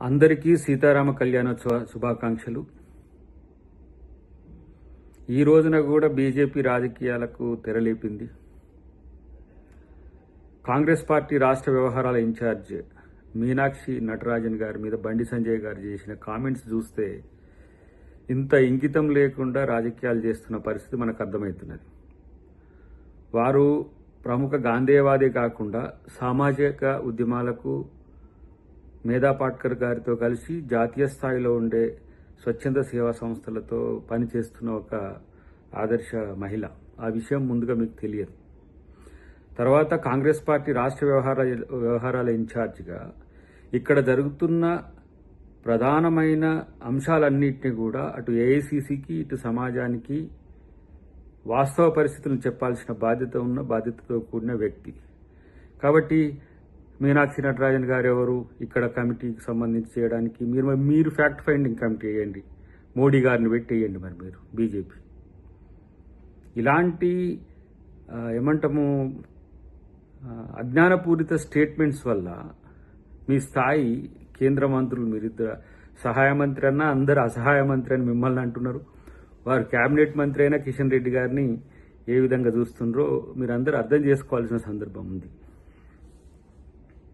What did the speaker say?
అందరికీ సీతారామ కళ్యాణోత్సవ శుభాకాంక్షలు. ఈ రోజున కూడా బీజేపీ రాజకీయాలకు తెరలేపింది. కాంగ్రెస్ పార్టీ రాష్ట్ర వ్యవహారాల ఇన్ఛార్జ్ మీనాక్షి నటరాజన్ గారి మీద బండి సంజయ్ గారు చేసిన కామెంట్స్ చూస్తే ఇంత ఇంకితం లేకుండా రాజకీయాలు చేస్తున్న పరిస్థితి మనకు అర్థమవుతున్నది. వారు ప్రముఖ గాంధేయవాదే కాకుండా సామాజిక ఉద్యమాలకు మేధా పాట్కర్ గారితో కలిసి జాతీయ స్థాయిలో ఉండే స్వచ్ఛంద సేవా సంస్థలతో పనిచేస్తున్న ఒక ఆదర్శ మహిళ. ఆ విషయం ముందుగా మీకు తెలియదు. తర్వాత కాంగ్రెస్ పార్టీ రాష్ట్ర వ్యవహార వ్యవహారాల ఇన్ఛార్జిగా ఇక్కడ జరుగుతున్న ప్రధానమైన అంశాలన్నింటినీ కూడా అటు ఏఐసిసికి ఇటు సమాజానికి వాస్తవ పరిస్థితులను చెప్పాల్సిన బాధ్యత ఉన్న బాధ్యతతో కూడిన వ్యక్తి. కాబట్టి మీనాక్షి నటరాజన్ గారు ఎవరు ఇక్కడ కమిటీకి సంబంధించి చేయడానికి మీరు మీరు ఫ్యాక్ట్ ఫైండింగ్ కమిటీ వేయండి. మోడీ గారిని పెట్టి వేయండి మరి మీరు బీజేపీ. ఇలాంటి ఏమంటాము అజ్ఞానపూరిత స్టేట్మెంట్స్ వల్ల మీ స్థాయి కేంద్ర మంత్రులు మీరిద్దరు సహాయ మంత్రి అన్నా అందరు అసహాయ మంత్రి అని మిమ్మల్ని అంటున్నారు. వారు కేబినెట్ మంత్రి అయినా కిషన్ రెడ్డి గారిని ఏ విధంగా చూస్తుండ్రో మీరందరూ అర్థం చేసుకోవాల్సిన సందర్భం ఉంది.